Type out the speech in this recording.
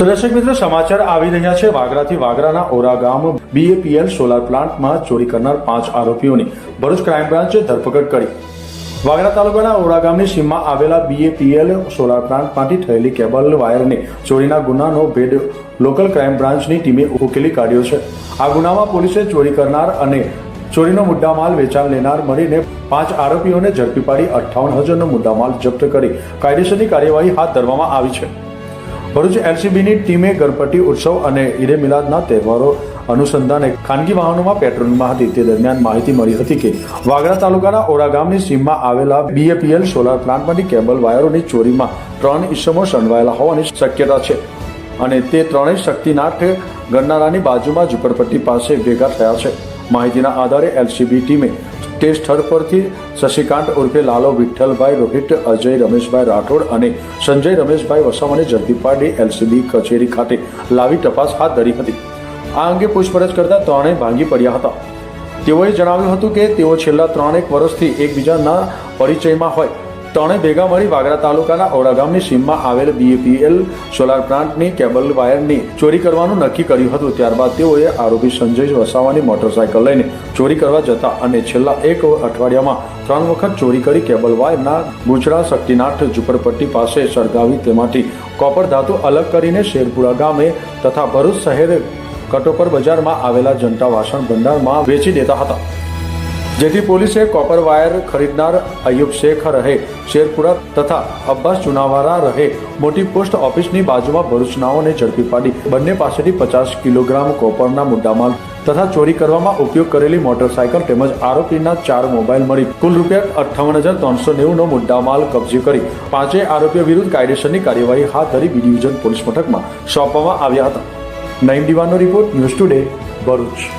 તો દર્શક મિત્રો, સમાચાર આવી રહ્યા છે. વાગરાથી વાગરાના ઓરા ગામ બીએપીએલ સોલાર પ્લાન્ટમાં ચોરી કરનાર પાંચ આરોપીઓની ભરૂચ ક્રાઇમ બ્રાન્ચે ધરપકડ કરી. વાગરા તાલુકાના ઓરા ગામની સીમમાં આવેલા બીએપીએલ સોલાર પ્લાન્ટમાંથી થયેલી કેબલ વાયરને ચોરીના ગુનાનો ભેદ લોકલ ક્રાઇમ બ્રાન્ચની ટીમે ઉકેલી કાઢ્યો છે. આ ગુનામાં પોલીસે ચોરી કરનાર અને ચોરીનો મુદ્દામાલ વેચાણ લેનાર મળીને પાંચ આરોપીઓને ઝડપી પાડી અઠ્ઠાવન હજારનો મુદ્દામાલ જપ્ત કરી કાયદેસરની કાર્યવાહી હાથ ધરવામાં આવી છે. ભરૂચ એલસીબીની ટીમે ગણપતિ ઉત્સવ અને ઈદે મિલાદના તહેવારો અનુસંધાને ખાનગી વાહનોમાં પેટ્રોલિંગમાં હતી. તે દરમિયાન માહિતી મળી હતી કે વાગરા તાલુકાના ઓરા ગામની સીમમાં આવેલા બીએપીએલ સોલાર પ્લાન્ટમાંથી કેબલ વાયરોની ચોરીમાં ત્રણ ઇસમો સંડવાયેલા હોવાની શક્યતા છે અને તે ત્રણેય શક્તિનાથ ગરનારાની બાજુમાં ઝુંપડપટ્ટી પાસે ભેગા થયા છે. માહિતીના આધારે એલસીબી ટીમે તે સ્થળ પરથી શશિકાંત ઉર્ફે લાલો, વિઠ્ઠલભાઈ રોહિત, અજય રમેશભાઈ રાઠોડ અને સંજય રમેશભાઈ વસાવાને ઝડપી પાડી એલસીબી કચેરી ખાતે લાવી તપાસ હાથ ધરી હતી. આ અંગે પૂછપરછ કરતા ત્રણેય ભાંગી પડ્યા હતા. તેઓએ જણાવ્યું હતું કે તેઓ છેલ્લા ત્રણેક વર્ષથી એકબીજાના પરિચયમાં હોય. ત્રણેય ભેગા મળી વાગરા તાલુકાના ઓડા ગામની સીમમાં આવેલ બીએપીએલ સોલાર પ્લાન્ટની કેબલ વાયરની ચોરી કરવાનું નક્કી કર્યું હતું. ત્યારબાદ તેઓએ આરોપી સંજય વસાવાની મોટરસાયકલ લઈને ચોરી કરવા જતા અને છેલ્લા એક અઠવાડિયામાં ત્રણ વખત ચોરી કરી કેબલ વાયરના ગુજરાત શક્તિનાથ ઝુંપડપટ્ટી પાસે સળગાવી તેમાંથી કોપર ધાતુ અલગ કરીને શેરપુરા ગામે તથા ભરૂચ શહેર કટોપર બજારમાં આવેલા જનતા વાસણ ભંડારમાં વેચી દેતા હતા. જેથી પોલીસે કોપર વાયર ખરીદનાર અયુબ શેખ રહે, શેરપુરા તથા અબ્બાસ ચુનાવારા રહે, મોટી પોસ્ટ ઓફિસની બાજુમાં ભરૂચનાઓને ઝડપી પાડી, બંને પાસેથી પચાસ કિલોગ્રામ કોપરના મુદ્દામાલ તથા ચોરી કરવામાં ઉપયોગ કરેલી મોટરસાયકલ તેમજ આરોપીના ચાર મોબાઈલ મળી. કુલ રૂપિયા અઠ્ઠાવન હજાર ત્રણસો નેવુંનો મુદ્દામાલ કબજે કરી. પાંચેય આરોપીઓ વિરુદ્ધ કાયદેસરની કાર્યવાહી હાથ ધરી બી ડિવિઝન પોલીસ મથકમાં સોંપવામાં આવ્યા હતા. નઈમ દિવાનો રિપોર્ટ ન્યૂઝ ટુડે, ભરૂચ.